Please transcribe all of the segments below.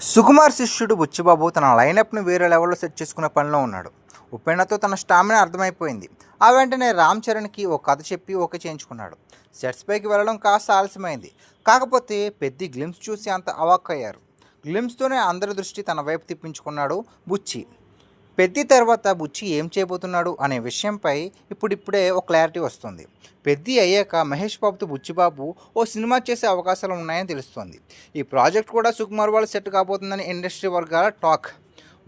సుకుమార్ శిష్యుడు బుచ్చిబాబు తన లైనప్ను వేరే లెవెల్లో సెట్ చేసుకునే పనిలో ఉన్నాడు. ఉపేంద్రతో తన స్టామినా అర్థమైపోయింది. ఆ వెంటనే రామ్ చరణ్కి ఓ కథ చెప్పి ఓకే చేయించుకున్నాడు. సెట్స్ పైకి వెళ్ళడం కాస్త ఆలస్యమైంది. కాకపోతే పెద్ద గ్లిమ్స్ చూసి అంత అవాక్కయ్యారు. గ్లిమ్స్తోనే అందరి దృష్టి తన వైపు తిప్పించుకున్నాడు బుచ్చి. పెద్ది తర్వాత బుచ్చి ఏం చేయబోతున్నాడు అనే విషయంపై ఇప్పుడిప్పుడే ఒక క్లారిటీ వస్తుంది. పెద్ద అయ్యాక మహేష్ బాబుతో బుచ్చిబాబు ఓ సినిమా చేసే అవకాశాలు ఉన్నాయని తెలుస్తోంది. ఈ ప్రాజెక్ట్ కూడా సుకుమార్ వాళ్ళు సెట్ కాబోతుందని ఇండస్ట్రీ వర్గాల టాక్.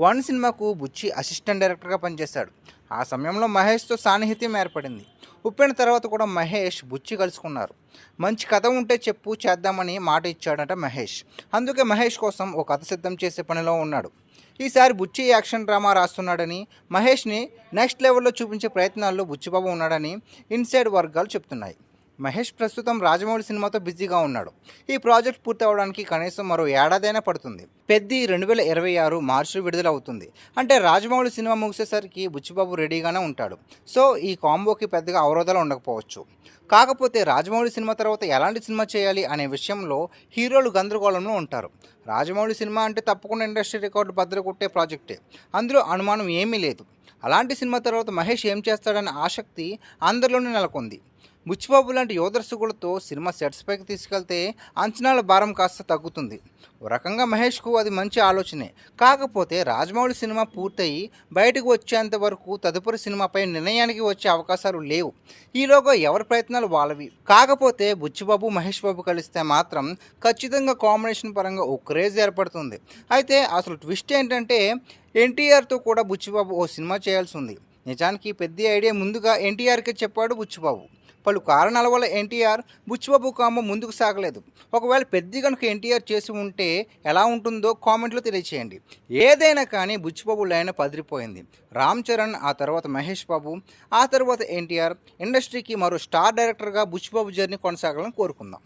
వన్ సినిమాకు బుచ్చి అసిస్టెంట్ డైరెక్టర్గా పనిచేశాడు. ఆ సమయంలో మహేష్తో సాన్నిహిత్యం ఏర్పడింది. ఉప్పిన తర్వాత కూడా మహేష్ బుచ్చి కలుసుకున్నారు. మంచి కథ ఉంటే చెప్పు చేద్దామని మాట ఇచ్చాడట మహేష్. అందుకే మహేష్ కోసం ఓ కథ సిద్ధం చేసే పనిలో ఉన్నాడు. ఈసారి బుచ్చి యాక్షన్ డ్రామా రాస్తున్నాడని మహేష్ని నెక్స్ట్ లెవెల్లో చూపించే ప్రయత్నాల్లో బుచ్చిబాబు ఉన్నాడని ఇన్సైడ్ వర్గాలు చెప్తున్నాయి. మహేష్ ప్రస్తుతం రాజమౌళి సినిమాతో బిజీగా ఉన్నాడు. ఈ ప్రాజెక్ట్ పూర్తి అవడానికి కనీసం మరో ఏడాదైనా పడుతుంది. పెద్ది రెండు వేల ఇరవై ఆరు మార్చి విడుదల అవుతుంది అంటే రాజమౌళి సినిమా ముగిసేసరికి బుచ్చిబాబు రెడీగానే ఉంటాడు. సో ఈ కాంబోకి పెద్దగా అవరోధాలు ఉండకపోవచ్చు. కాకపోతే రాజమౌళి సినిమా తర్వాత ఎలాంటి సినిమా చేయాలి అనే విషయంలో హీరోలు గందరగోళంలో ఉంటారు. రాజమౌళి సినిమా అంటే తప్పకుండా ఇండస్ట్రీ రికార్డు బద్దలు కొట్టే ప్రాజెక్టే. అందులో అనుమానం ఏమీ లేదు. అలాంటి సినిమా తర్వాత మహేష్ ఏం చేస్తాడనే ఆసక్తి అందరిలోనే నెలకొంది. బుచ్చిబాబు లాంటి యువదర్శకులతో సినిమా సెట్స్ పైకి తీసుకెళ్తే అంచనాల భారం కాస్త తగ్గుతుంది. ఓ రకంగా మహేష్కు అది మంచి ఆలోచనే. కాకపోతే రాజమౌళి సినిమా పూర్తయి బయటకు వచ్చేంత వరకు తదుపరి సినిమాపై నిర్ణయానికి వచ్చే అవకాశాలు లేవు. ఈలోగా ఎవరి ప్రయత్నాలు వాళ్ళవి. కాకపోతే బుచ్చిబాబు మహేష్ బాబు కలిస్తే మాత్రం ఖచ్చితంగా కాంబినేషన్ పరంగా ఓ క్రేజ్ ఏర్పడుతుంది. అయితే అసలు ట్విస్ట్ ఏంటంటే ఎన్టీఆర్తో కూడా బుచ్చిబాబు ఓ సినిమా చేయాల్సి ఉంది. నిజానికి పెద్ద ఐడియా ముందుగా ఎన్టీఆర్కే చెప్పాడు బుచ్చిబాబు. పలు కారణాల వల్ల ఎన్టీఆర్ బుచ్చిబాబు కామ ముందుకు సాగలేదు. ఒకవేళ పెద్ద కనుక ఎన్టీఆర్ చేసి ఉంటే ఎలా ఉంటుందో కామెంట్లో తెలియచేయండి. ఏదైనా కానీ బుచ్చిబాబు లైన్ పదిరిపోయింది. రామ్ చరణ్ ఆ తర్వాత మహేష్ బాబు ఆ తర్వాత ఎన్టీఆర్ ఇండస్ట్రీకి మరో స్టార్ డైరెక్టర్గా బుచ్చిబాబు జర్నీ కొనసాగాలని కోరుకుందాం.